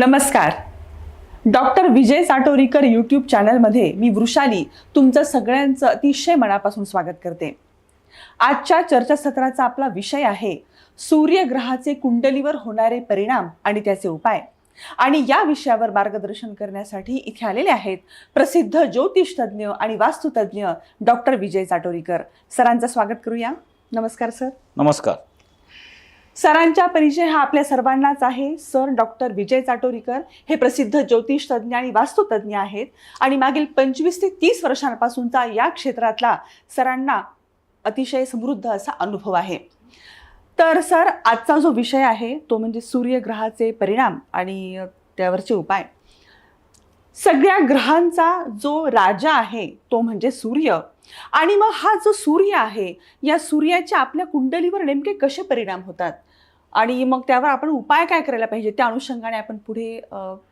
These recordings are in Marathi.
नमस्कार. डॉक्टर विजय साटोरीकर यूट्यूब चॅनलमध्ये मी वृषाली तुमचं सगळ्यांचं अतिशय मनापासून स्वागत करते. आजच्या चर्चासत्राचा आपला विषय आहे सूर्यग्रहाचे कुंडलीवर होणारे परिणाम आणि त्याचे उपाय. आणि या विषयावर मार्गदर्शन करण्यासाठी इथे आलेले आहेत प्रसिद्ध ज्योतिषतज्ञ आणि वास्तुतज्ञ डॉक्टर विजय चाटोरीकर सरांचं स्वागत करूया. नमस्कार सर. नमस्कार. सरांचा परिचय हा आपल्या सर्वांनाच आहे. सर डॉक्टर विजय चाटोरीकर हे प्रसिद्ध ज्योतिष तज्ज्ञ आणि वास्तुतज्ञ आहेत. आणि मागील पंचवीस ते तीस वर्षांपासूनचा या क्षेत्रातला सरांना अतिशय समृद्ध असा अनुभव आहे. तर सर आजचा जो विषय आहे तो म्हणजे सूर्यग्रहाचे परिणाम आणि त्यावरचे उपाय. सगळ्या ग्रहांचा जो राजा आहे तो म्हणजे सूर्य. आणि मग हा जो सूर्य आहे या सूर्याच्या आपल्या कुंडलीवर नेमके कसे परिणाम होतात? आणि मग त्यावर आपण उपाय काय करायला पाहिजे त्या अनुषंगाने आपण पुढे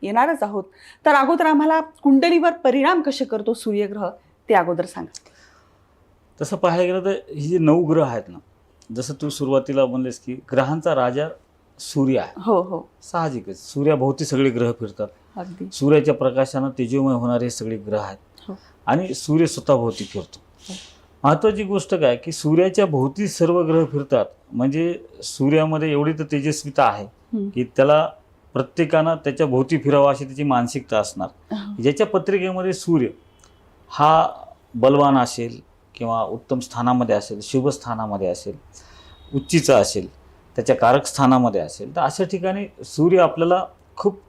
येणारच आहोत. तर अगोदर आम्हाला कुंडलीवर परिणाम कसे करतो सूर्यग्रह ते अगोदर सांगा. तसं पाहायला गेलं तर ही जी नऊ ग्रह आहेत ना जसं तू सुरुवातीला म्हणलेस की ग्रहांचा राजा सूर्य आहे. हो हो. साहजिकच. सूर्याभोवती सगळे ग्रह फिरतात. सूर्याच्या प्रकाशानं तेजोमय होणारे हे सगळे ग्रह आहेत. हो. आणि सूर्य स्वतःभोवती फिरतो. महत्वाची गोष्ट काय की सूर्याच्या भोवती सर्व ग्रह फिरतात म्हणजे सूर्यामध्ये एवढी तर तेजस्विता आहे. की त्याला प्रत्येकानं त्याच्या भोवती फिरावं अशी त्याची मानसिकता असणार ज्याच्या पत्रिकेमध्ये सूर्य हा बलवान असेल किंवा उत्तम स्थानामध्ये असेल शुभ स्थानामध्ये असेल उच्चीचा असेल त्याच्या कारक स्थानामध्ये असेल तर अशा ठिकाणी सूर्य आपल्याला खूप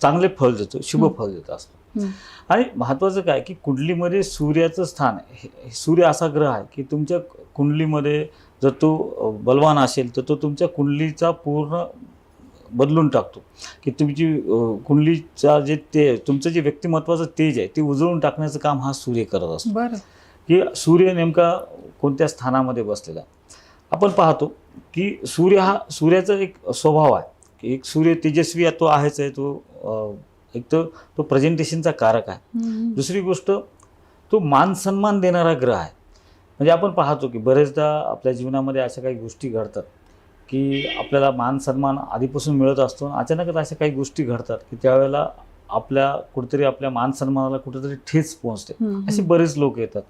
चांगले फल देतो शुभ. फल देत असतो. आणि महत्त्वाचं काय की कुंडलीमध्ये सूर्याचं स्थान हे- हे- सूर्य असा ग्रह आहे की तुमच्या कुंडलीमध्ये जर तो बलवान असेल तर तो तुमच्या कुंडलीचा पूर्ण बदलून टाकतो. की तुमची कुंडलीचा जे ते तुमचं जे व्यक्तिमत्वाचं तेज आहे ते उजळून टाकण्याचं काम हा सूर्य करत असतो. बरं. की सूर्य नेमका कोणत्या स्थानामध्ये बसलेला आहे? आपण पाहतो की सूर्य हा सूर्याचा एक स्वभाव आहे. की एक सूर्य तेजस्वी आहे, तो आहेच आहे तो एक तर तो प्रेझेंटेशनचा कारक आहे. दुसरी गोष्ट तो मान सन्मान देणारा ग्रह आहे. म्हणजे आपण पाहतो की बरेचदा आपल्या जीवनामध्ये अशा काही गोष्टी घडतात की आपल्याला मान सन्मान आधीपासून मिळत असतो अचानकच अशा काही गोष्टी घडतात की त्यावेळेला आपल्या कुठेतरी आपल्या मान सन्मानाला कुठेतरी ठेच पोहोचते. असे बरेच लोक येतात.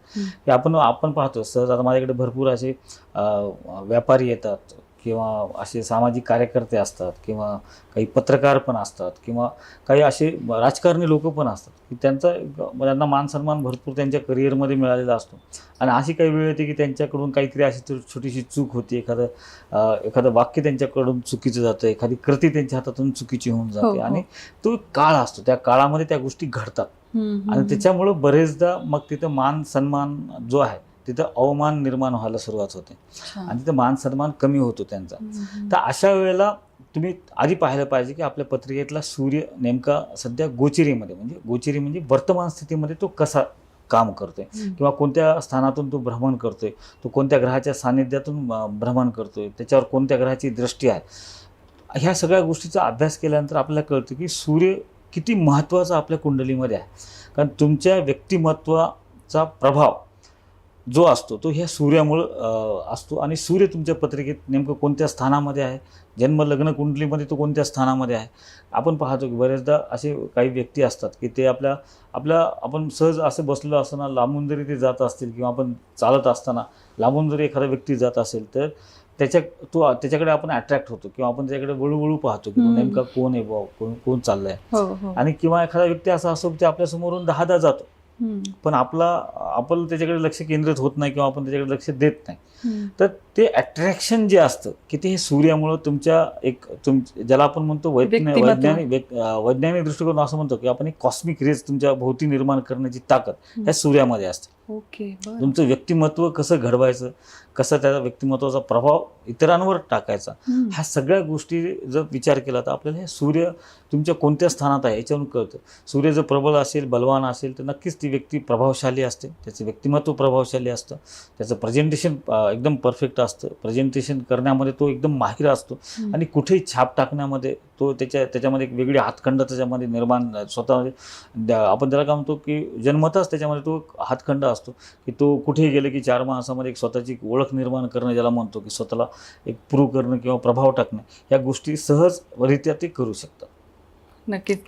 की आपण आपण पाहतो सहज आता माझ्याकडे भरपूर असे व्यापारी येतात. किंवा असे सामाजिक कार्यकर्ते असतात किंवा काही पत्रकार पण असतात किंवा काही असे राजकारणी लोक पण असतात की त्यांचा त्यांना मान सन्मान भरपूर त्यांच्या करिअरमध्ये मिळालेला असतो. आणि अशी काही वेळ येते की त्यांच्याकडून काहीतरी अशी छोटीशी चूक होती एखादं एखादं वाक्य त्यांच्याकडून चुकीचं जातं एखादी कृती त्यांच्या हातातून चुकीची होऊन हो, जाते. हो. आणि तो काळ असतो त्या काळामध्ये त्या गोष्टी घडतात. आणि त्याच्यामुळं बरेचदा मग तिथं मान सन्मान जो आहे तिथं अवमान निर्माण व्हायला सुरुवात होते. आणि तिथं मान सन्मान कमी होतो त्यांचा. तर अशा वेळेला तुम्ही आधी पाहायला पाहिजे की आपल्या पत्रिकेतला सूर्य नेमका सध्या गोचिरीमध्ये म्हणजे गोचिरी म्हणजे वर्तमान स्थितीमध्ये तो कसा काम करतोय? किंवा कोणत्या स्थानातून तो भ्रमण करतोय? तो कोणत्या ग्रहाच्या सानिध्यातून भ्रमण करतोय? त्याच्यावर कोणत्या ग्रहाची दृष्टी आहे? ह्या सगळ्या गोष्टीचा अभ्यास केल्यानंतर आपल्याला कळतं की सूर्य किती महत्त्वाचा आपल्या कुंडलीमध्ये आहे. कारण तुमच्या व्यक्तिमत्वाचा प्रभाव जो असतो तो ह्या सूर्यामुळं असतो. आणि सूर्य तुमच्या पत्रिकेत नेमकं कोणत्या स्थानामध्ये आहे? जन्म लग्न कुंडलीमध्ये तो कोणत्या स्थानामध्ये आहे? आपण पाहतो की बरेचदा असे काही व्यक्ती असतात की ते आपल्या आपल्या आपण सहज असं बसलेलो असताना लांबून जरी ते जात असतील किंवा आपण चालत असताना लांबून जरी एखादा व्यक्ती जात असेल तर त्याच्या तो त्याच्याकडे आपण अट्रॅक्ट होतो किंवा आपण त्याच्याकडे वळू वळू पाहतो की. नेमका कोण आहे बुवा कोण कोण चाललंय? हो हो. आणि किंवा एखादा व्यक्ती असा असतो की आपल्यासमोरून दहादा जातो. पण आपला आपण त्याच्याकडे लक्ष केंद्रित होत नाही किंवा आपण त्याच्याकडे लक्ष देत नाही. तर ते अट्रॅक्शन जे असतं की ते हे सूर्यामुळं तुमच्या एक तुम ज्याला आपण म्हणतो वैज्ञानिक. वैज्ञानिक दृष्टिकोन असं म्हणतो की आपण एक कॉस्मिक रेज तुमच्या भोवती निर्माण करण्याची ताकद ह्या सूर्यामध्ये असते ओके. तुमचं व्यक्तिमत्व कसं घडवायचं कसं त्याचा व्यक्तिमत्वाचा प्रभाव इतरांवर टाकायचा. ह्या सगळ्या गोष्टी जर विचार केला तर आपल्याला हे सूर्य तुमच्या कोणत्या स्थानात आहे याच्यावरून कळतं सूर्य जर प्रबल असेल बलवान असेल तर नक्कीच ती व्यक्ती प्रभावशाली असते त्याचं व्यक्तिमत्व प्रभावशाली असतं त्याचं प्रेझेंटेशन एकदम परफेक्ट असतं. प्रेझेंटेशन करण्यामध्ये तो एकदम माहिर असतो. आणि कुठेही छाप टाकण्यामध्ये तो त्याच्या त्याच्यामध्ये एक वेगळी हातखंड त्याच्यामध्ये निर्माण स्वतः आपण त्याला काय म्हणतो की जन्मताच त्याच्यामध्ये तो एक हातखंड असतो. की तो कुठेही गेले की चार माणसामध्ये एक स्वतःची एक ओळख निर्माण करणं ज्याला म्हणतो की स्वतःला एक प्रूव्ह करणं किंवा प्रभाव टाकणं या गोष्टी सहजरित्या ते करू शकतात. नक्कीच.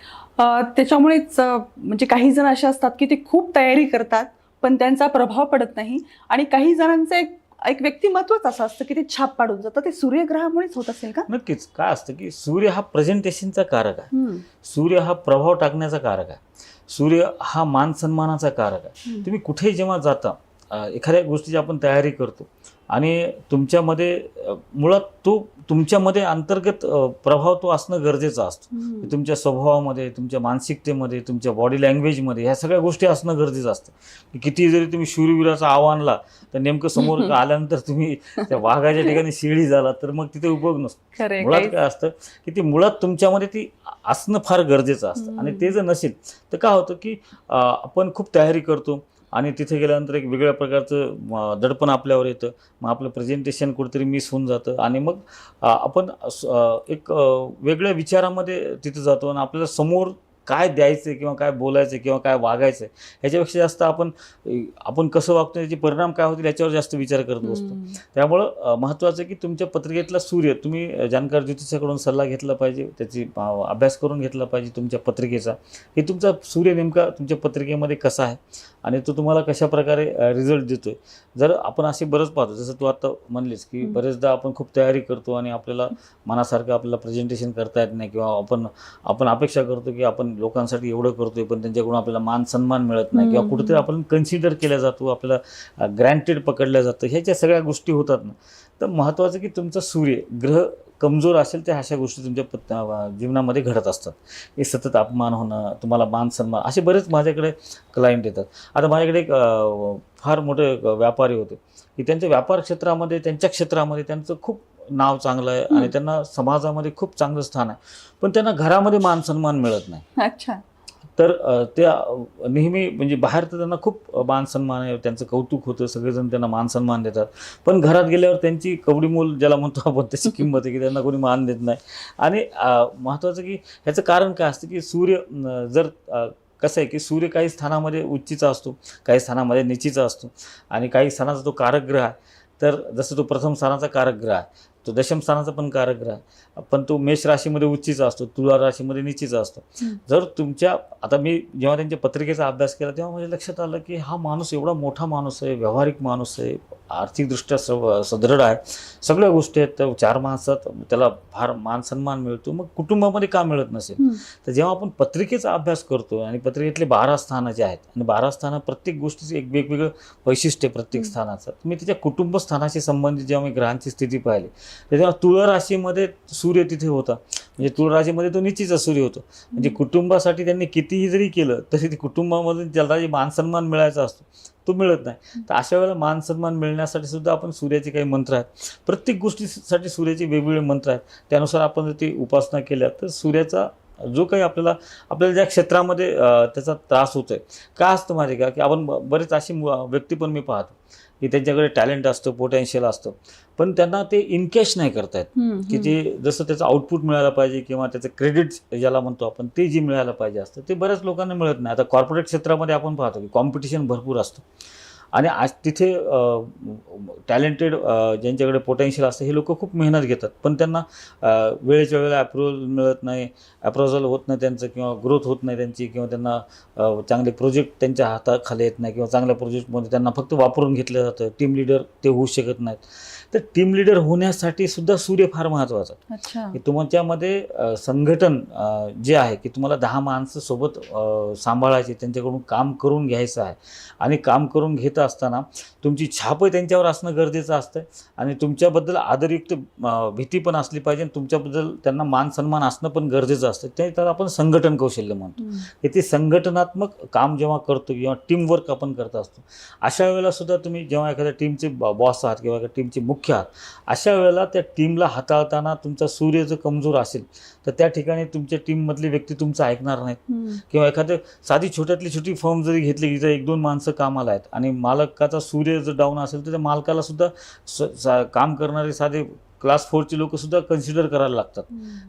त्याच्यामुळेच म्हणजे काही जण असे असतात की ते खूप तयारी करतात पण त्यांचा प्रभाव पडत नाही. आणि काही जणांचं एक एक व्यक्तिमत्वच असं असतं की ते छाप पाडून जातं. ते सूर्यग्रहामुळेच होत असेल का? नक्कीच. काय असतं की सूर्य हा प्रेझेंटेशनचा कारक आहे. सूर्य हा प्रभाव टाकण्याचा कारक आहे. सूर्य हा मान सन्मानाचा कारक आहे. तुम्ही कुठेही जेव्हा जाता एखाद्या गोष्टीची आपण तयारी करतो. आणि तुमच्यामध्ये मुळात तो तुमच्यामध्ये अंतर्गत प्रभाव तो असणं गरजेचं असतो. तुमच्या स्वभावामध्ये तुमच्या मानसिकतेमध्ये तुमच्या बॉडी लँग्वेजमध्ये ह्या सगळ्या गोष्टी असणं गरजेचं असतं. किती जरी तुम्ही शूरवीराचं आव्हानला तर नेमकं समोर आल्यानंतर तुम्ही त्या वाघाच्या ठिकाणी शिळी झाला तर मग तिथे उपयोग नसतो. मुळात काय असतं की ती मुळात तुमच्यामध्ये ती असणं फार गरजेचं असतं. आणि ते जर नसेल तर काय होतं की आपण खूप तयारी करतो. आणि तिथे गेल्यानंतर एक वेगळ्या प्रकारचं दडपण आपल्यावर येतं. मग आपलं प्रेझेंटेशन कुठेतरी मिस होऊन जातं. आणि मग आपण एक वेगळ्या विचारामध्ये तिथे जातो आणि आपल्याला समोर काय द्यायचं किंवा काय बोलायचं किंवा काय वागायचं ह्याच्यापेक्षा जास्त आपण आपण कसं वागतो याचे परिणाम काय होतील याच्यावर जास्त विचार करत बसतो हम्म. त्यामुळं महत्त्वाचं आहे की तुमच्या पत्रिकेतला सूर्य तुम्ही अ, जाणकार ज्योतिषाकडून सल्ला घेतला पाहिजे त्याची अभ्यास करून घेतला पाहिजे तुमच्या पत्रिकेचा की तुमचा सूर्य नेमका तुमच्या पत्रिकेमध्ये कसा आहे आणि तो तुम्हाला कशा प्रकारे रिझल्ट देतोय जर आपण असे बरंच पाहतो जसं तू आता म्हणलीस की. बरेचदा आपण खूप तयारी करतो आणि आपल्याला मनासारखं आपल्याला प्रेझेंटेशन करता येत नाही किंवा आपण आपण अपेक्षा करतो की आपण लोकांसाठी एवढं करतोय पण त्यांच्याकडून आपल्याला मान सन्मान मिळत नाही किंवा. कुठेतरी आपण कन्सिडर केल्या जातो आपल्याला ग्रँटेड पकडल्या जातं. ह्याच्या सगळ्या गोष्टी होतात ना. तर महत्त्वाचं की तुमचा सूर्य ग्रह कमजोर असेल तर अशा गोष्टी तुमच्या जीवनामध्ये घडत असतात. हे सतत अपमान होणं तुम्हाला मान सन्मान असे बरेच माझ्याकडे क्लायंट येतात. आता माझ्याकडे एक फार मोठे व्यापारी होते. की त्यांच्या व्यापार क्षेत्रामध्ये त्यांच्या क्षेत्रामध्ये त्यांचं खूप नाव चांगलं आहे आणि. त्यांना समाजामध्ये खूप चांगलं स्थान आहे. पण त्यांना घरामध्ये मान सन्मान मिळत नाही. अच्छा. तर त्या नेहमी म्हणजे बाहेर तर त्यांना खूप मान सन्मान आहे त्यांचं कौतुक होतं सगळेजण त्यांना मान सन्मान देतात. पण घरात गेल्यावर त्यांची कवडी मूल ज्याला म्हणतो आपण त्याची किंमत आहे की त्यांना कोणी मान देत नाही. आणि महत्त्वाचं की ह्याचं कारण काय असतं की सूर्य जर कसं आहे की सूर्य काही स्थानामध्ये उच्चीचा असतो काही स्थानामध्ये निचीचा असतो आणि काही स्थानाचा तो कारक ग्रह आहे. तर जसं तो प्रथम स्थानाचा कारक ग्रह आहे तो दशम स्थानाचा पण कारक ग्रह आहे पण तो मेष राशीमध्ये उच्चीचा असतो तुला राशीमध्ये निचीचा असतो. जर तुमच्या आता मी जेव्हा त्यांच्या पत्रिकेचा अभ्यास केला तेव्हा माझ्या लक्षात आलं की हा माणूस एवढा मोठा माणूस आहे व्यावहारिक माणूस आहे आर्थिकदृष्ट्या स सदृढ आहे सगळ्या गोष्टी आहेत तर चार माणसात त्याला फार मान सन्मान मिळतो मग कुटुंबामध्ये का मिळत नसेल. तर जेव्हा आपण पत्रिकेचा अभ्यास करतो आणि पत्रिकेतले बारा स्थानं जे आहेत आणि बारा स्थानं प्रत्येक गोष्टीचं एक वेगवेगळं वैशिष्ट्य आहे प्रत्येक. स्थानाचं मी त्याच्या कुटुंब स्थानाशी संबंधित जेव्हा मी ग्रहांची स्थिती पाहिली तर तेव्हा तुळ राशीमध्ये सूर्य तिथे होता. म्हणजे तुळ राशीमध्ये तो निचीचा सूर्य होतो. म्हणजे कुटुंबासाठी त्यांनी कितीही जरी केलं तरी ते कुटुंबामधून ज्याला जे मानसन्मान मिळायचा असतो तो मिळत नाही. तर अशा वेळेला मानसन्मान मिळण्यासाठी सुद्धा आपण सूर्याचे काही मंत्र आहेत. प्रत्येक गोष्टीसाठी सूर्याचे वेगवेगळे मंत्र आहेत. त्यानुसार आपण जर ती उपासना केल्या तर सूर्याचा जो काही आपल्याला आपल्याला ज्या क्षेत्रामध्ये त्याचा त्रास होतोय. का असतं आहे का? की आपण बरेच अशी व्यक्ती पण मी पाहतो. की त्यांच्याकडे टॅलेंट असतं पोटेन्शियल असतं. पण त्यांना ते इनकॅश नाही करतायत. की जे जसं त्याचं आउटपुट मिळायला पाहिजे किंवा त्याचं क्रेडिट ज्याला म्हणतो आपण ते जे मिळायला पाहिजे असतं ते बऱ्याच लोकांना मिळत नाही. आता कॉर्पोरेट क्षेत्रामध्ये आपण पाहतो की कॉम्पिटिशन भरपूर असतं. आणि आज तिथे टॅलेंटेड ज्यांच्याकडे पोटेन्शियल असतं हे लोक खूप मेहनत घेतात. पण त्यांना वेळेच्या वेळेला अप्रुव्हल मिळत नाही अप्रोझल होत नाही त्यांचं किंवा ग्रोथ होत नाही त्यांची किंवा त्यांना चांगले प्रोजेक्ट त्यांच्या हाताखाली येत नाही किंवा चांगल्या प्रोजेक्टमध्ये त्यांना फक्त वापरून घेतलं जातं. टीम लिडर ते होऊ शकत नाहीत. तर टीम लिडर होण्यासाठी सुद्धा सूर्य फार महत्त्वाचा. अच्छा. की तुमच्यामध्ये संघटन जे आहे की तुम्हाला दहा माणसं सोबत सांभाळायची त्यांच्याकडून काम करून घ्यायचं आहे. आणि काम करून घेत असताना तुमची छाप त्यांच्यावर असणं गरजेचं असतं आणि तुमच्याबद्दल आदरयुक्त भीती पण असली पाहिजे आणि तुमच्याबद्दल त्यांना मान सन्मान असणं पण गरजेचं असतं. ते त्याला आपण संघटन कौशल्य म्हणतो. हे ते संघटनात्मक काम जेव्हा करतो किंवा टीमवर्क आपण करत असतो. अशा वेळेला सुद्धा तुम्ही जेव्हा एखाद्या टीमचे बॉस आहात किंवा एखाद्या टीमचे मुख्य मुख्य आहात अशा वेळेला त्या टीमला हाताळताना तुमचा सूर्य जर कमजोर असेल तर त्या ठिकाणी तुमच्या टीममधली व्यक्ती तुमचं ऐकणार नाहीत. किंवा एखादं साधी छोट्यातली छोटी फर्म जरी घेतली की जर एक दोन माणसं कामाला आहेत आणि मालकाचा सूर्य जर डाऊन असेल तर त्या मालकाला सुद्धा स- सा- काम करणारे साधे क्लास फोरची लोक सुद्धा कन्सिडर करायला लागतात.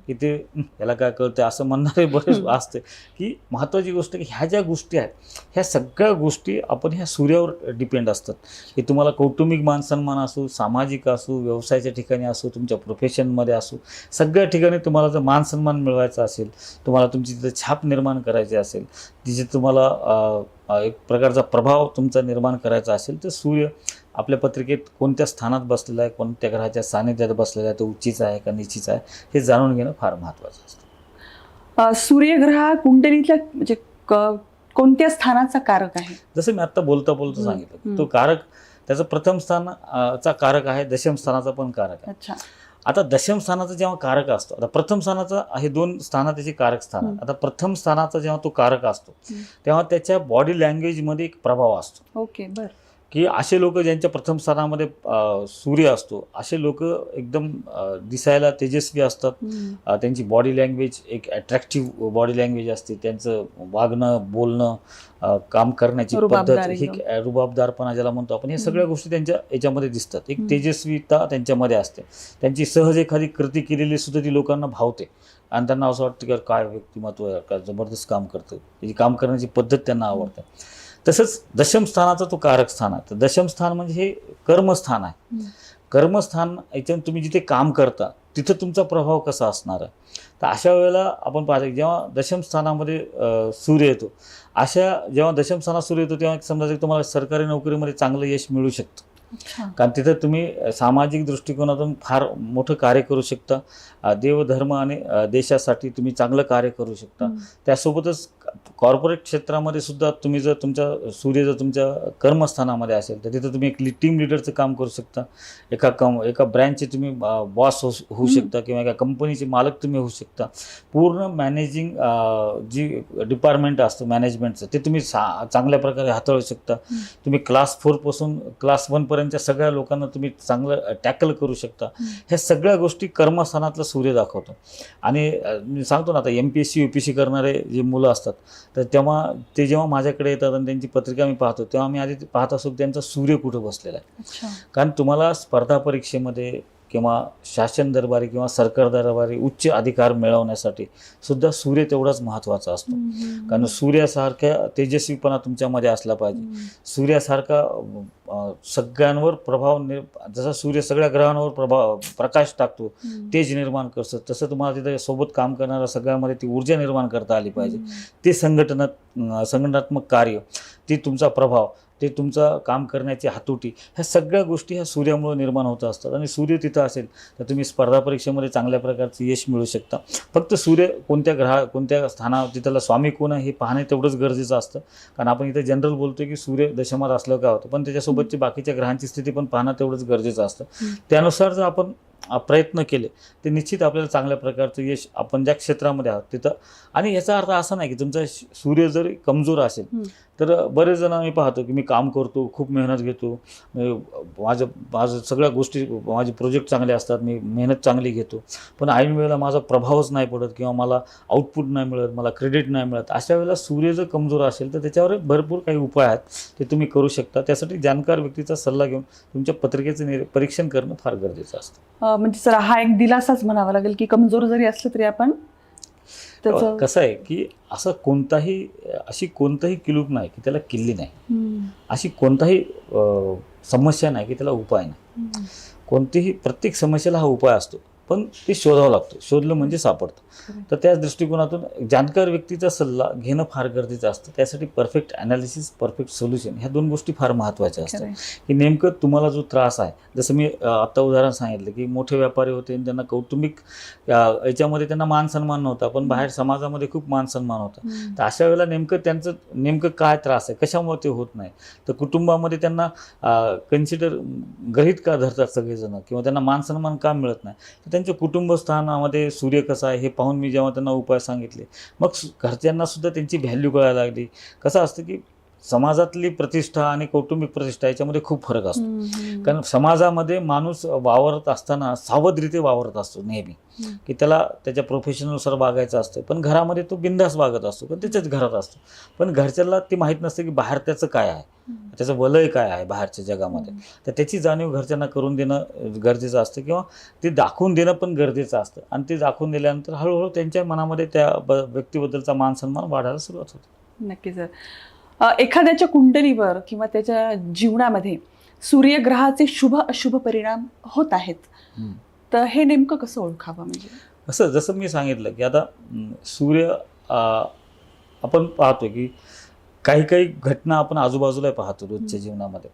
की ते "हं, याला काय कळतं असं म्हणणारे बरेच. असते. की महत्त्वाची गोष्ट की ह्या ज्या गोष्टी आहेत ह्या सगळ्या गोष्टी आपण ह्या सूर्यावर डिपेंड असतात. की तुम्हाला कौटुंबिक मान सन्मान असो सामाजिक असो व्यवसायाच्या ठिकाणी असो तुमच्या प्रोफेशनमध्ये असो सगळ्या ठिकाणी तुम्हाला जर मान सन्मान मिळवायचा असेल तुम्हाला तुमची तिथं छाप निर्माण करायची असेल तिथे तुम्हाला एक प्रकारचा प्रभाव तुमचा निर्माण करायचा असेल तर सूर्य आपल्या पत्रिकेत कोणत्या स्थानात बसलेला आहे कोणत्या ग्रहाच्या सानिध्यात बसलेला आहे तो उच्चीचा आहे का निचीचा आहे हे जाणून घेणं फार महत्त्वाचं असतं. सूर्यग्रह हा कुंडलीतल्या म्हणजे कोणत्या स्थानाचा कारक आहे? जसं मी आत्ता बोलता बोलता सांगितलं. तो कारक त्याचं प्रथम स्थान चा कारक आहे दशम स्थानाचा पण कारक आहे. आता दशम स्थानाचा जेव्हा कारक असतो आता प्रथम स्थानाचा हे दोन स्थानं त्याचे कारक स्थान. आता प्रथम स्थानाचा जेव्हा तो कारक असतो. तेव्हा त्याच्या बॉडी लँग्वेजमध्ये एक प्रभाव असतो. ओके बर. की असे लोक ज्यांच्या प्रथम स्थानामध्ये सूर्य असतो असे लोक एकदम दिसायला तेजस्वी असतात. त्यांची बॉडी लँग्वेज एक अट्रॅक्टिव्ह बॉडी लँग्वेज असते. त्यांचं वागणं बोलणं काम करण्याची पद्धत ही रुबाबदारपणा ज्याला म्हणतो आपण हे हम्म. सगळ्या गोष्टी त्यांच्या याच्यामध्ये दिसतात. एक. तेजस्वीता त्यांच्यामध्ये असते. त्यांची सहज एखादी कृती केलेली सुद्धा ती लोकांना भावते. आणि त्यांना असं वाटतं की काय व्यक्तिमत्व काय जबरदस्त काम करतं. त्याची काम करण्याची पद्धत त्यांना आवडते. तसंच दशम स्थानाचा तो कारक स्थान आहे. तर दशम स्थान म्हणजे हे कर्मस्थान आहे. कर्मस्थान याच्यात तुम्ही जिथे काम करता तिथं तुमचा प्रभाव कसा असणार आहे? तर अशा वेळेला आपण पाहतो जेव्हा दशम स्थानामध्ये अ, सूर्य येतो अशा जेव्हा दशम स्थानात सूर्य येतो तेव्हा समजा तुम्हाला सरकारी नोकरीमध्ये चांगलं यश मिळू शकतं. कारण तिथं तुम्ही सामाजिक दृष्टिकोनातून फार मोठं कार्य करू शकता देवधर्म आणि देशासाठी तुम्ही चांगलं कार्य करू शकता. त्यासोबतच कॉर्पोरेट क्षेत्रामध्ये सुद्धा तुम्ही जर तुमच्या सूर्य जर तुमच्या कर्मस्थानामध्ये असेल तर तिथं तुम्ही एक टीम लिडरचं काम करू शकता एका कम एका ब्रँचचे तुम्ही बॉस होऊ. शकता किंवा एका कंपनीचे मालक तुम्ही होऊ शकता पूर्ण मॅनेजिंग जी डिपार्टमेंट असतं मॅनेजमेंटचं ते तुम्ही सा चांगल्या प्रकारे हाताळू शकता. तुम्ही क्लास फोरपासून क्लास वनपर्यंतच्या सगळ्या लोकांना तुम्ही चांगलं टॅकल करू शकता. ह्या सगळ्या गोष्टी कर्मस्थानातला सूर्य दाखवतो. आणि मी सांगतो ना आता M P S C U P C करणारे जे मुलं असतात तर तेव्हा ते जेव्हा माझ्याकडे येतात आणि त्यांची पत्रिका मी पाहतो तेव्हा मी आधी पाहत असतो त्यांचा सूर्य कुठं बसलेला आहे. कारण तुम्हाला स्पर्धा परीक्षेमध्ये किंवा शासन दरबारी किंवा सरकार दरबारी उच्च अधिकार मिळवण्यासाठी सुद्धा सूर्य तेवढाच महत्त्वाचा असतो. कारण सूर्यासारख्या तेजस्वीपणा तुमच्यामध्ये असला पाहिजे. सूर्यासारखा सगळ्यांवर प्रभाव निर जसा सूर्य सगळ्या ग्रहांवर प्रभाव प्रकाश टाकतो. तेज निर्माण करतं तसं तुम्हाला तिथे सोबत काम करणाऱ्या सगळ्यामध्ये ती ऊर्जा निर्माण करता आली पाहिजे. ते संघटनात अं, संघटनात्मक कार्य ते तुमचा प्रभाव ते तुमचा काम करण्याची हातोटी ह्या सगळ्या गोष्टी ह्या सूर्यामुळे निर्माण होत असतात. आणि सूर्य तिथं असेल तर तुम्ही स्पर्धा परीक्षेमध्ये चांगल्या प्रकारचं यश मिळू शकता. फक्त सूर्य कोणत्या ग्रहा कोणत्या स्थानावर तिथला स्वामी कोण आहे हे पाहणे तेवढंच गरजेचं असतं. कारण आपण इथे जनरल बोलतोय की सूर्य दशमात असलं काय होतं पण त्याच्यासोबतची बाकीच्या ग्रहांची स्थिती पण पाहणं तेवढंच गरजेचं असतं. त्यानुसार जर आपण प्रयत्न केले ते निश्चित आपल्याला चांगल्या प्रकारचं यश आपण ज्या क्षेत्रामध्ये आहोत तिथं. आणि याचा अर्थ असा नाही की तुमचा सूर्य जर कमजोर असेल. तर बरेच जण मी पाहतो की मी काम करतो खूप मेहनत घेतो. मी- माझं माझं सगळ्या गोष्टी माझे प्रोजेक्ट चांगले असतात मी मेहनत चांगली घेतो. पण ऐन वेळेला माझा प्रभावच नाही पडत किंवा मला आउटपुट नाही मिळत मला क्रेडिट नाही मिळत. अशा वेळेला सूर्य जर कमजोर असेल तर त्याच्यावर भरपूर काही उपाय आहेत ते तुम्ही करू शकता. त्यासाठी जाणकार व्यक्तीचा सल्ला घेऊन तुमच्या पत्रिकेचं निर परीक्षण करणं फार गरजेचं असतं. म्हणजे सर हा एक दिलासाच म्हणावा लागेल की कमजोर जरी असलं तरी आपण त्याचं कसं आहे की असं कोणताही अशी कोणताही किलूप नाही की त्याला किल्ली नाही. अशी कोणताही समस्या नाही की त्याला उपाय नाही. कोणतीही प्रत्येक समस्येला हा उपाय असतो पण ते शोधावं लागतो. शोधलं म्हणजे सापडतं. तर त्याच दृष्टिकोनातून जाणकार व्यक्तीचा सल्ला घेणं फार गरजेचं असतं. त्यासाठी परफेक्ट अनालिसिस परफेक्ट सोल्युशन ह्या दोन गोष्टी फार महत्त्वाच्या असतात. की नेमकं तुम्हाला जो त्रास आहे जसं मी आत्ता उदाहरण सांगितलं की मोठे व्यापारी होते आणि त्यांना कौटुंबिक याच्यामध्ये त्यांना मान सन्मान नव्हता पण बाहेर समाजामध्ये खूप मान सन्मान होता. तर अशा वेळेला नेमकं त्यांचं नेमकं काय त्रास आहे कशामुळे ते होत नाही? तर कुटुंबामध्ये त्यांना कन्सिडर गृहित का धरतात सगळेजण? किंवा त्यांना मान सन्मान का मिळत नाही? तर त्यांच्या कुटुंबस्थानामध्ये सूर्य कसा आहे हे पाहून मी जेव्हा त्यांना उपाय सांगितले मग घरच्यांनासुद्धा घरच्यांना सुद्धा त्यांची व्हॅल्यू कळायला लागली. कसं असतं की समाजातली प्रतिष्ठा आणि कौटुंबिक प्रतिष्ठा याच्यामध्ये खूप फरक असतो. कारण समाजामध्ये माणूस वावरत असताना सावधरीते वावरत असतो नेहमी. की त्याला त्याच्या प्रोफेशननुसार वागायचं असतं. पण घरामध्ये तो बिंदास वागत असतो. पण त्याच्याच घरात असतो. पण घरच्याला ती माहीत नसते की बाहेर त्याचं काय आहे. त्याचं वलय काय आहे बाहेरच्या जगामध्ये. तर त्याची जाणीव घरच्यांना करून देणं गरजेचं असतं किंवा ते दाखवून देणं पण गरजेचं असतं. आणि ते दाखवून दिल्यानंतर हळूहळू त्यांच्या मनामध्ये त्या व्यक्तीबद्दलचा मान सन्मान वाढायला सुरुवात होते. नक्कीच अ, एखाद्याच्या कुंडलीवर किंवा त्याच्या जीवनामध्ये सूर्यग्रहाचे शुभ अशुभ परिणाम होत आहेत. तर हे नेमकं कसं ओळखावं म्हणजे? असं जसं मी सांगितलं की आता सूर्य आपण पाहतो की काही काही घटना आपण आजूबाजूला पाहतो रोजच्या. जीवनामध्ये.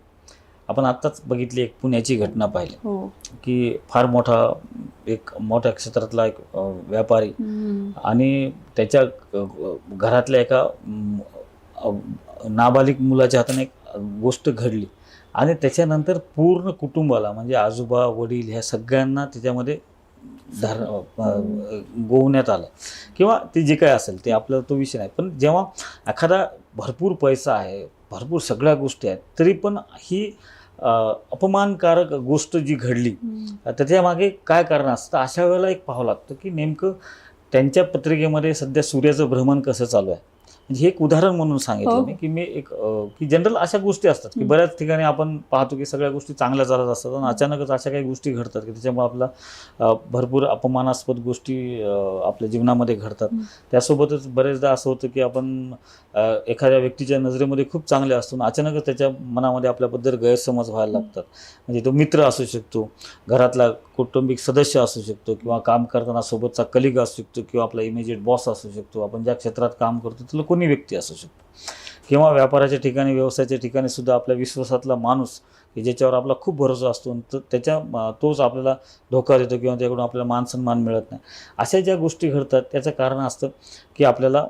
आपण आत्ताच बघितली एक पुण्याची घटना पाहिली. हो. की फार मोठा एक मोठ्या क्षेत्रातला एक व्यापारी आणि त्याच्या घरातल्या एका नाबालिक मुलाच्या हाताने एक गोष्ट घडली. आणि त्याच्यानंतर पूर्ण कुटुंबाला म्हणजे आजोबा वडील ह्या सगळ्यांना त्याच्यामध्ये धार गोवण्यात आलं. किंवा ते जे काय असेल ते आपल्याला तो विषय नाही. पण जेव्हा एखादा भरपूर पैसा आहे भरपूर सगळ्या गोष्टी आहेत तरी पण ही अपमानकारक गोष्ट जी घडली त्याच्यामागे काय कारण असतं अशा वेळेला एक पाहावं लागतं की नेमकं त्यांच्या पत्रिकेमध्ये सध्या सूर्याचं भ्रमण कसं चालू आहे? म्हणजे हे एक उदाहरण म्हणून सांगितलं हो. मी की मी एक की जनरल अशा गोष्टी असतात की. बऱ्याच ठिकाणी आपण पाहतो की सगळ्या गोष्टी चांगल्या चालत असतात आणि अचानकच अशा काही गोष्टी घडतात की त्याच्यामुळे आपला भरपूर अपमानास्पद गोष्टी आपल्या जीवनामध्ये घडतात. त्यासोबतच बरेचदा असं होतं की आपण एखाद्या व्यक्तीच्या नजरेमध्ये खूप चांगले असतो आणि अचानकच त्याच्या मनामध्ये आपल्याबद्दल गैरसमज व्हायला लागतात म्हणजे तो मित्र असू शकतो घरातला कौटुंबिक सदस्य असू शकतो किंवा काम करताना सोबतचा कलिग असू शकतो किंवा आपला इमिजिएट बॉस असू शकतो. आपण ज्या क्षेत्रात काम करतो त्याला कोणी व्यक्ती असू शकतो. किंवा व्यापाराच्या ठिकाणी व्यवसायाच्या ठिकाणी सुद्धा आपल्या विश्वासातला माणूस की ज्याच्यावर आपला खूप भरोसा असतो तर त्याच्या तोच आपल्याला धोका देतो किंवा त्याकडून आपल्याला मान सन्मान मिळत नाही. अशा ज्या गोष्टी घडतात त्याचं कारण असतं की आपल्याला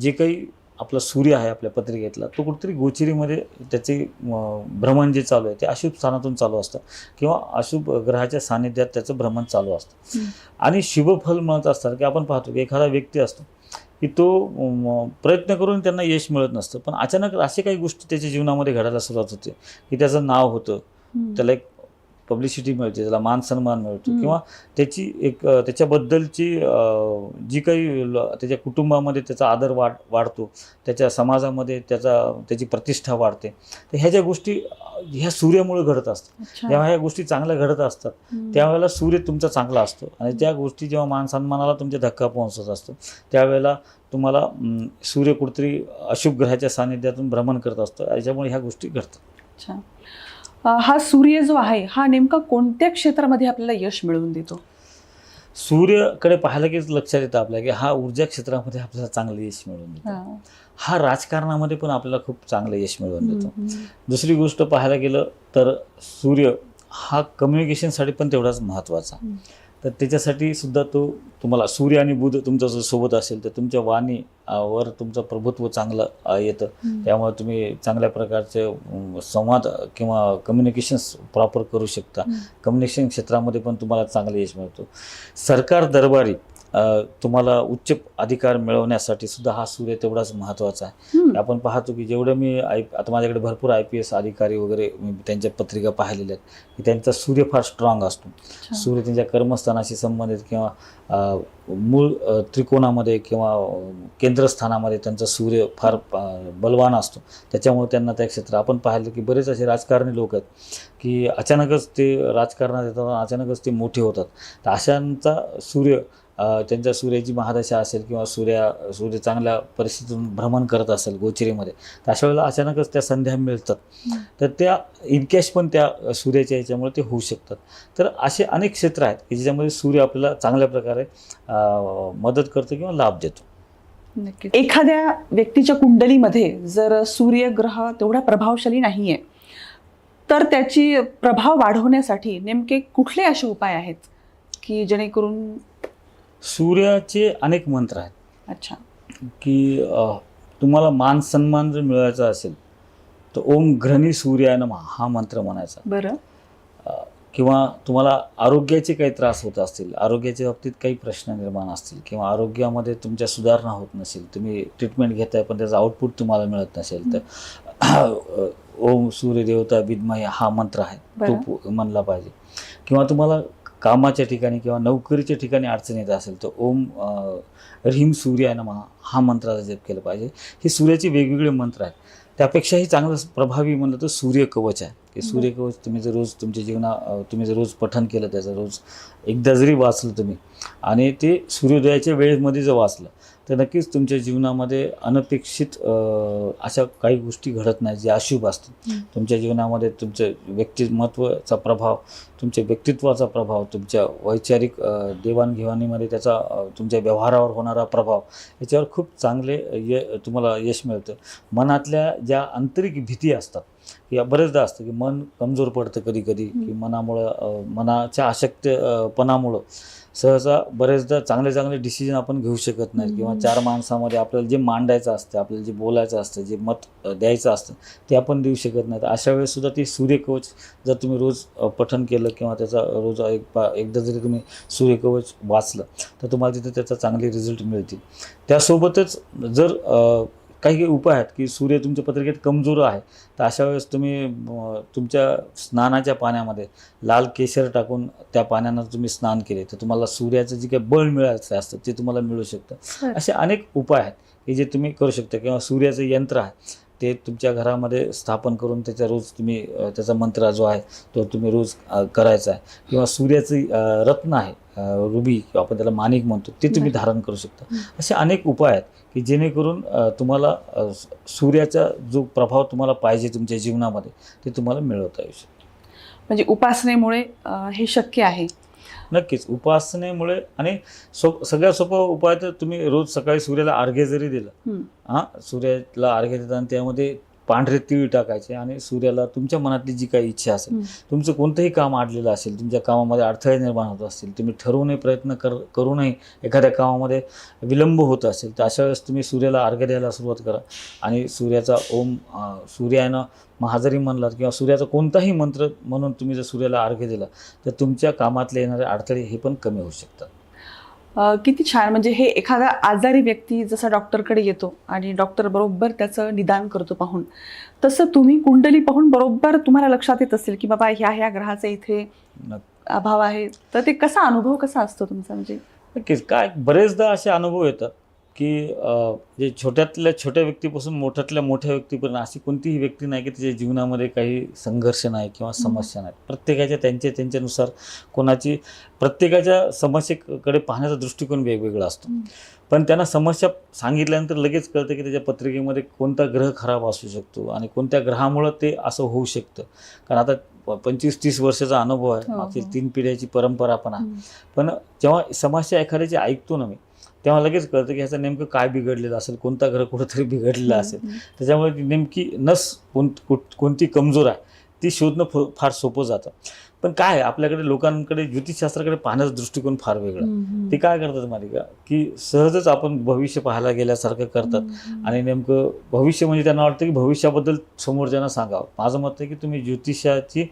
जे काही आपला सूर्य आहे आपल्या पत्रिकेतला तो कुठेतरी गोचिरीमध्ये त्याचे भ्रमण जे चालू आहे ते अशुभ स्थानातून चालू असतं किंवा अशुभ ग्रहाच्या सानिध्यात त्याचं भ्रमण चालू असतं. आणि शुभफल म्हणत असतात की आपण पाहतो की एखादा व्यक्ती असतो की तो प्रयत्न करून त्यांना यश मिळत नसतं. पण अचानक असे काही गोष्टी त्याच्या जीवनामध्ये घडायला सुरुवात होते की त्याचं नाव होतं त्याला एक पब्लिसिटी मिळते त्याला मान सन्मान मिळतो. किंवा त्याची एक त्याच्याबद्दलची जी काही त्याच्या कुटुंबामध्ये त्याचा आदर वाढ वाढतो त्याच्या समाजामध्ये त्याचा त्याची प्रतिष्ठा वाढते. तर ह्या ज्या गोष्टी ह्या सूर्यामुळे घडत असतात. जेव्हा ह्या गोष्टी चांगल्या घडत असतात. त्यावेळेला सूर्य तुमचा चांगला असतो. आणि त्या गोष्टी जेव्हा मान सन्मानाला तुमच्या धक्का पोहोचत असतो त्यावेळेला तुम्हाला सूर्य कुठेतरी अशुभ ग्रहाच्या सानिध्यातून भ्रमण करत असतो. याच्यामुळे ह्या गोष्टी घडतात. हा सूर्य जो आहे हा नेमका कोणत्या क्षेत्रामध्ये आपल्याला यश मिळवून देतो सूर्यकडे पाहायला की लक्षात येतं आपल्या की हा ऊर्जा क्षेत्रामध्ये आपल्याला चांगलं यश मिळवून देतो हा. राजकारणामध्ये पण आपल्याला खूप चांगलं यश मिळवून देतो. दुसरी गोष्ट पाहायला गेलं तर सूर्य हा कम्युनिकेशनसाठी पण तेवढाच महत्त्वाचा. तर त्याच्यासाठी सुद्धा तो तुम्हाला सूर्य आणि बुध तुमच्या जर सोबत असेल तर तुमच्या वाणी वर तुमचं प्रभुत्व चांगलं येतं. त्यामुळे तुम्ही चांगल्या प्रकारचे संवाद किंवा कम्युनिकेशन्स प्रॉपर करू शकता. कम्युनिकेशन क्षेत्रामध्ये पण तुम्हाला चांगलं यश मिळतो सरकार दरबारी तुम्हाला उच्च अधिकार मिळवण्यासाठी सुद्धा हा सूर्य तेवढाच महत्त्वाचा आहे. आपण पाहतो की जेवढं मी आय आता माझ्याकडे भरपूर आय पी एस अधिकारी वगैरे त्यांच्या पत्रिका पाहिलेल्या आहेत की त्यांचा सूर्य फार स्ट्रॉंग असतो. सूर्य त्यांच्या कर्मस्थानाशी संबंधित किंवा मूळ त्रिकोणामध्ये किंवा केंद्रस्थानामध्ये त्यांचा सूर्य फार बलवान असतो त्याच्यामुळे त्यांना त्या क्षेत्रात आपण पाहिलं की बरेच असे राजकारणी लोक आहेत की अचानकच ते राजकारणात येतात अचानकच ते मोठे होतात तर अशांचा सूर्य अ, त्यांच्या सूर्याची महादशा असेल किंवा सूर्या सूर्य चांगल्या परिस्थितीतून भ्रमण करत असेल गोचिरीमध्ये तर अशा वेळेला अचानकच त्या संध्या मिळतात. तर त्या इनकॅश पण त्या सूर्याच्या ह्याच्यामुळे ते होऊ शकतात. तर असे अनेक क्षेत्र आहेत की ज्याच्यामध्ये सूर्य आपल्याला चांगल्या प्रकारे मदत करतो किंवा लाभ देतो. एखाद्या व्यक्तीच्या कुंडलीमध्ये जर सूर्यग्रह तेवढा प्रभावशाली नाहीये तर त्याची प्रभाव वाढवण्यासाठी नेमके कुठले असे उपाय आहेत की जेणेकरून सूर्याचे अनेक मंत्र आहेत. अच्छा. की तुम्हाला मान सन्मान जर मिळवायचा असेल तर ओम घ्रणी सूर्याय नमः हा मंत्र म्हणायचा. बरं. किंवा तुम्हाला आरोग्याचे काही त्रास होत असतील आरोग्याच्या बाबतीत काही प्रश्न निर्माण असतील किंवा आरोग्यामध्ये तुमच्या सुधारणा होत नसेल तुम्ही ट्रीटमेंट घेताय पण त्याचं आउटपुट तुम्हाला मिळत नसेल तर ओम सूर्यदेवता विद्मय हा मंत्र आहे तो म्हणला पाहिजे. किंवा तुम्हाला कामाच्या ठिकाणी किंवा नोकरीच्या ठिकाणी अडचण येत असेल तर ओम ह्रीम सूर्याय नमः हा मंत्राचा जप केला पाहिजे. हे सूर्याचे वेगवेगळे मंत्र आहेत. त्यापेक्षाही चांगलं प्रभावी म्हणलं तर सूर्यकवच आहे. की. सूर्यकवच तुम्ही जर रोज तुमच्या जीवना तुम्ही जर रोज पठण केलं त्याचं रोज एकदा जरी वाचलं तुम्ही आणि ते सूर्योदयाच्या वेळेमध्ये जर वाचलं तर नक्कीच तुमच्या जीवनामध्ये अनपेक्षित अशा काही गोष्टी घडत नाही जे अशुभ असतात. तुमच्या जीवनामध्ये तुमचं व्यक्तिमत्वाचा प्रभाव तुमच्या व्यक्तित्वाचा प्रभाव तुमच्या वैचारिक देवाणघेवाणीमध्ये त्याचा तुमच्या व्यवहारावर होणारा प्रभाव याच्यावर खूप चांगले य तुम्हाला यश मिळतं मनातल्या ज्या आंतरिक भीती असतात या बरेचदा असतं की मन कमजोर पडतं कधी कधी की. मनामुळं मनाच्या अशक्तपणामुळं सहसा बरेचदा चांगले चांगले डिसिजन आपण घेऊ शकत नाही किंवा. चार माणसामध्ये आपल्याला जे मांडायचं असतं आपल्याला जे बोलायचं असतं जे मत द्यायचं असतं ते आपण देऊ शकत नाही तर अशा वेळेस सुद्धा ते सूर्यकवच जर तुम्ही रोज अ, पठण केलं किंवा त्याचा रोज एक पा एकदा जरी तुम्ही सूर्यकवच वाचलं तर तुम्हाला तिथे त्याचा चांगले रिझल्ट मिळतील त्यासोबतच जर काही काही उपाय आहेत की सूर्य तुमच्या पत्रिकेत कमजोर आहे तर अशा वेळेस तुम्ही तुमच्या स्नानाच्या पाण्यामध्ये लाल केशर टाकून त्या पाण्यानं तुम्ही स्नान केले तर तुम्हाला सूर्याचं जे काही बळ मिळायचं असतं ते तुम्हाला मिळू शकतं बरं. असे अनेक उपाय आहेत की जे तुम्ही करू शकता किंवा सूर्याचं यंत्र आहे ते तुमच्या घरामध्ये स्थापन करून त्याचा रोज तुम्ही त्याचा मंत्र जो आहे तो तुम्ही रोज करायचा आहे किंवा सूर्याचं रत्न आहे रुबी किंवा आपण त्याला माणिक म्हणतो ते तुम्ही. धारण करू शकता. असे अनेक उपाय आहेत की जेणेकरून तुम्हाला सूर्याचा जो प्रभाव तुम्हाला पाहिजे तुमच्या जीवनामध्ये ते तुम्हाला मिळवता येऊ शकतो म्हणजे उपासनेमुळे हे शक्य आहे नक्कीच उपासनेमुळे आणि सो सगळ्यात सोपा उपाय तर तुम्ही रोज सकाळी सूर्याला अर्घ्य जरी दिलं हं. सूर्याला अर्घ्य देताना त्यामध्ये पांढरे तीळ टाकायचे आणि सूर्याला तुमच्या मनातली जी काही इच्छा असेल. तुमचं कोणतंही काम अडलेलं असेल तुमच्या कामामध्ये अडथळे निर्माण होत असतील तुम्ही ठरवूनही प्रयत्न कर करूनही एखाद्या कामामध्ये विलंब होत असेल तर अशा वेळेस तुम्ही सूर्याला अर्घ्य द्यायला सुरुवात करा आणि सूर्याचा ओम सूर्यानं महाजरी म्हणलात किंवा सूर्याचा कोणताही मंत्र म्हणून तुम्ही जर सूर्याला अर्घ्य दिला तर तुमच्या कामातले येणारे अडथळे हे पण कमी होऊ शकतात किती छान म्हणजे हे एखादा आजारी व्यक्ती जसा डॉक्टरकडे येतो आणि डॉक्टर बरोबर त्याचं निदान करतो पाहून तसं तुम्ही कुंडली पाहून बरोबर तुम्हाला लक्षात येत असेल की बाबा ह्या ह्या ग्रहाचा इथे. अभाव आहे. तर ते कसा अनुभव कसा असतो तुमचा म्हणजे? नक्कीच. काय बरेचदा असे अनुभव येतात. की जे छोट्यातल्या छोट्या व्यक्तीपासून मोठ्यातल्या मोठ्या व्यक्तीपर्यंत अशी कोणतीही व्यक्ती नाही की तिच्या जीवनामध्ये काही संघर्ष नाही किंवा समस्या नाही प्रत्येकाच्या त्यांच्या त्यांच्यानुसार कोणाची प्रत्येकाच्या समस्येकडे पाहण्याचा दृष्टिकोन वेगवेगळा असतो. पण त्यांना समस्या सांगितल्यानंतर लगेच कळतं की त्याच्या पत्रिकेमध्ये कोणता ग्रह खराब असू शकतो आणि कोणत्या ग्रहामुळं ते असं होऊ शकतं कारण आता पंचवीस तीस वर्षाचा अनुभव आहे हो, मागची हो. तीन पिढ्याची परंपरा पण आहे. पण जेव्हा समस्या एखाद्याची ऐकतो ना मी तेव्हा लगेच कळतं की ह्याचं नेमकं काय बिघडलेलं असेल कोणता ग्रह कुठंतरी बिघडलेला असेल. त्याच्यामुळे ती नेमकी नस कोण कुठ- कोणती कमजोर आहे ती शोधणं फ- फार सोपं जातं पण काय आहे, आपल्याकडे लोकांकडे ज्योतिषशास्त्राकडे पाहण्याचा दृष्टिकोन फार वेगळा. ते काय करतात माहिती का सहजच आपण भविष्य पाहायला गेल्यासारखं करतात. आणि नेमकं भविष्य म्हणजे त्यांना वाटतं की भविष्याबद्दल समोरच्यांना सांगावं माझं मत आहे की तुम्ही ज्योतिषाची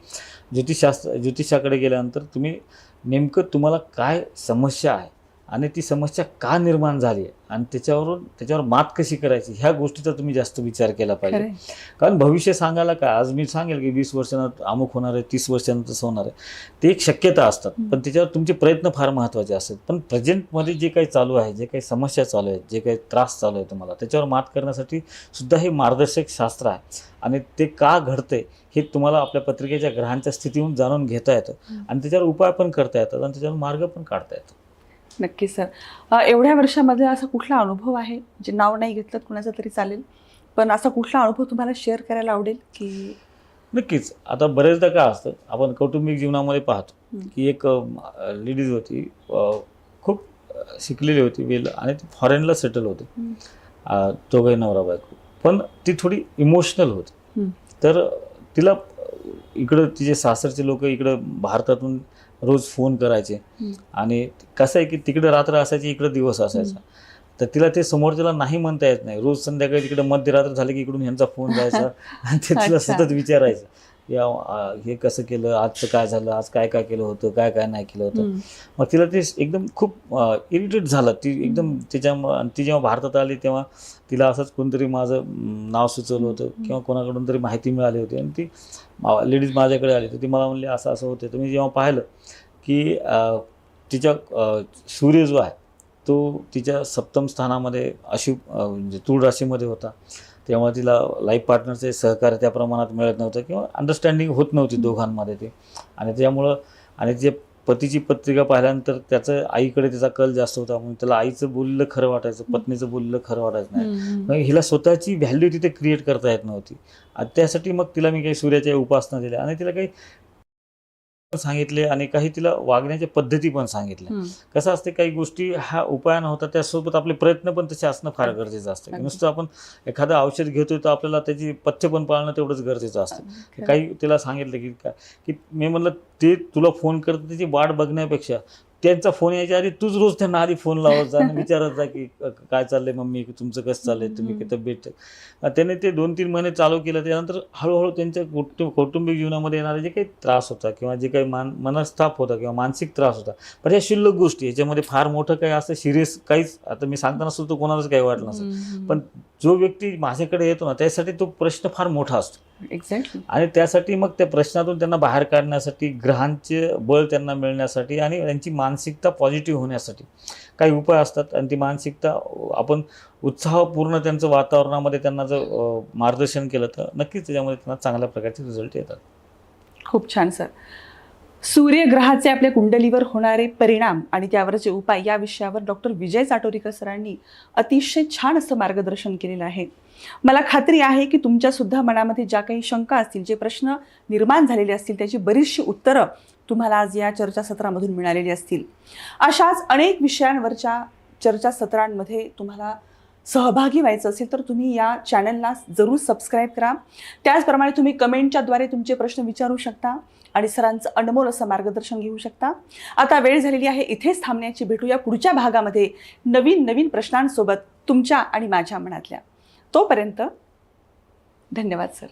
ज्योतिषशास्त्र ज्योतिषाकडे गेल्यानंतर तुम्ही नेमकं तुम्हाला काय समस्या आहे आणि ती समस्या का निर्माण झाली आहे? आणि त्याच्यावरून त्याच्यावर मात कशी करायची? ह्या गोष्टीचा तुम्ही जास्त विचार केला पाहिजे. कारण भविष्य सांगायला काय? आज मी सांगेल की वीस वर्षानं अमुक होणार आहे तीस वर्षानं तसं होणार आहे. ते एक शक्यता असतात. पण त्याच्यावर तुमचे प्रयत्न फार महत्त्वाचे असतात. पण प्रेझेंटमध्ये जे काही चालू आहे जे काही समस्या चालू आहेत जे काही त्रास चालू आहे तुम्हाला त्याच्यावर मात करण्यासाठी सुद्धा हे मार्गदर्शक शास्त्र आहे. आणि ते का घडतंय हे तुम्हाला आपल्या पत्रिकेच्या ग्रहांच्या स्थितीहून जाणून घेता येतं. आणि त्याच्यावर उपाय पण करता येतात आणि त्याच्यावर मार्ग पण काढता येतो नक्की सर एवढ्या वर्षामध्ये असा कुठला अनुभव आहे? जे नाव नाही घेतलं कुणाचा तरी चालेल. पण असा कुठला अनुभव तुम्हाला शेअर करायला आवडेल की नक्कीच. आता बरेचदा काय असतं आपण कौटुंबिक जीवनामध्ये पाहतो. की एक लेडीज होती खूप शिकलेली होती वेल आणि ती फॉरेनला सेटल होते. दोघंही नवरा बायको. पण ती थोडी इमोशनल होती. तर तिला इकडं तिचे सासरचे लोक इकडं भारतातून रोज फोन करायचे. आणि कसं आहे की तिकडे रात्र असायची इकडे दिवस असायचा. तर तिला ते समोरच्याला नाही म्हणता येत नाही. रोज संध्याकाळी तिकडे मध्यरात्र झाली की इकडून ह्यांचा फोन जायचा. आणि ते तिला. सतत विचारायचं. या हे कसं केलं आजचं काय झालं आज काय काय केलं होतं काय काय नाही केलं होतं. मग तिला ते एकदम खूप इरिटेट झालं. ती एकदम त्याच्या आणि ती जेव्हा भारतात आली तेव्हा तिला असंच कोणतरी माझं नाव सुचवलं होतं किंवा कोणाकडून तरी माहिती मिळाली होती. आणि ती लेडीज माझ्याकडे आली तर ती मला म्हणली असं असं होतं तर मी जेव्हा पाहिलं की तिच्या सूर्य जो आहे तो तिच्या सप्तम स्थानामध्ये अशुभ अं, म्हणजे तूळ राशीमध्ये होता. त्यामुळे तिला लाईफ पार्टनरचे सहकार्य त्या प्रमाणात मिळत नव्हतं किंवा अंडरस्टँडिंग होत नव्हती दोघांमध्ये ते. आणि त्यामुळं आणि जे पतीची पत्रिका पाहिल्यानंतर त्याचं आईकडे त्याचा कल जास्त होता म्हणून त्याला आईचं बोललं खरं वाटायचं पत्नीचं बोललं खरं वाटायचं नाही. मग हिला स्वतःची व्हॅल्यू तिथे क्रिएट करता येत नव्हती. त्यासाठी मग तिला मी काही सूर्याच्या उपासना दिल्या. आणि तिला काही सांगितले आणि काही तिला वागण्याच्या पद्धती पण सांगितल्या. कसं असते काही गोष्टी ह्या उपायानं होतात त्यासोबत आपले प्रयत्न पण तसे असणं फार गरजेचं असतं. नुसतं आपण एखादं औषध घेतोय तर आपल्याला त्याची पथ्य पण पाळणं तेवढंच गरजेचं असतं. काही तिला सांगितलं की काय की मी म्हणलं ते तुला फोन करत त्याची वाट बघण्यापेक्षा त्यांचा फोन यायच्या आधी तूच रोज त्यांना आधी फोन लावत जा आणि विचारत जा की काय चाललंय मम्मी? तुमचं कसं चाललंय? तुम्ही. की तब्येत त्याने ते दोन तीन महिने चालू केलं. त्यानंतर हळूहळू त्यांच्या कुटुंब कौटुंबिक जीवनामध्ये येणारे जे काही त्रास होता किंवा जे काही मान मनस्ताप होता किंवा मानसिक त्रास होता पण ह्या क्षुल्लक गोष्टी याच्यामध्ये फार मोठं काही असं सिरियस काहीच आता मी सांगताना सुद्धा कोणालाच काही वाटलं नसेल हम्म. पण जो व्यक्ती माझ्याकडे येतो ना त्यासाठी तो प्रश्न फार मोठा असतो. एक्झॅक्टली आणि त्यासाठी मग त्या प्रश्नातून त्यांना बाहेर काढण्यासाठी ग्रहांचे बळ त्यांना मिळण्यासाठी आणि त्यांची मानसिकता पॉझिटिव्ह होण्यासाठी काही उपाय असतात. आणि ती मानसिकता आपण उत्साहपूर्ण त्यांचं वातावरणामध्ये त्यांना जर मार्गदर्शन केलं तर नक्कीच त्याच्यामध्ये त्यांना चांगल्या प्रकारचे रिझल्ट येतात. खूप छान सर सूर्यग्रहाचे आपल्या कुंडलीवर होणारे परिणाम आणि त्यावरचे उपाय या विषयावर डॉक्टर विजय चाटोरीकर सरांनी अतिशय छान असं मार्गदर्शन केलेलं आहे. मला खात्री आहे की तुमच्यासुद्धा मनामध्ये ज्या काही शंका असतील जे प्रश्न निर्माण झालेले असतील त्याची बरीचशी उत्तरं तुम्हाला आज या चर्चासत्रामधून मिळालेली असतील. अशाच अनेक विषयांवरच्या चर्चासत्रांमध्ये तुम्हाला सहभागी व्हायचं असेल तर तुम्ही या चॅनलला जरूर सबस्क्राईब करा. त्याचप्रमाणे तुम्ही कमेंटच्याद्वारे तुमचे प्रश्न विचारू शकता. आणि सरांचं अनमोल असं मार्गदर्शन घेऊ शकता. आता वेळ झालेली आहे इथेच थांबण्याची. भेटूया पुढच्या भागामध्ये नवीन नवीन प्रश्नांसोबत तुमच्या आणि माझ्या मनातल्या. तोपर्यंत धन्यवाद सर.